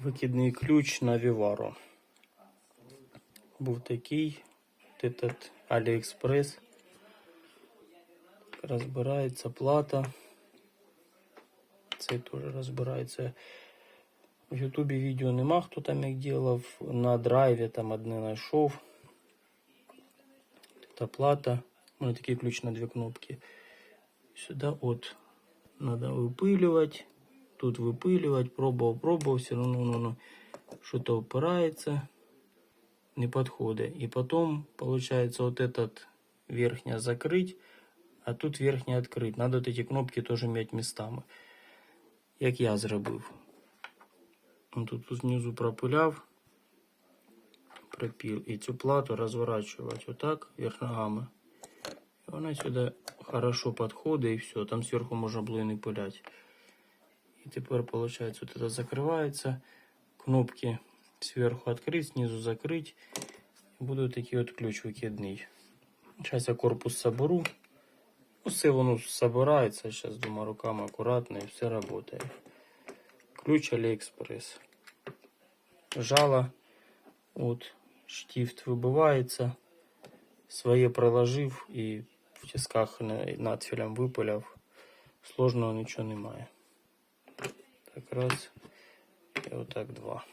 Викидний ключ на Vivaro. Був такий, от этот AliExpress. Розбирається плата. Цей теж розбирається. В Ютубі відео нема, хто там як делав. На драйві там одне знайшов. Та плата. У мене такий ключ на дві кнопки. Сюда от надо выпиливать. Тут выпиливать. Пробовал, пробовал. Все равно ну, ну, что-то упирается. Не подходит. И потом получается вот этот верхня закрыть, а тут верхня открыть. Надо вот эти кнопки тоже иметь местами. Як я зробив. Он тут, тут знизу пропиляв. Пропил. І цю плату розворачувати отак вверх ногами. І вона сюди хорошо підходить і все. Там зверху можна було і не пиляти. І тепер, виходить, вот это закривається. Кнопки зверху відкрити, знизу закрити. І буде такий от ключ викидний. Зараз я корпус соберу. Ну, все воно собирається. Зараз, думаю, руками акуратно і все працює. Ключ AliExpress. Жало. От, штифт вибивається. Своє приложив і в тисках на- надфілем випиляв. Сложного нічого немає. Так раз. І отак два.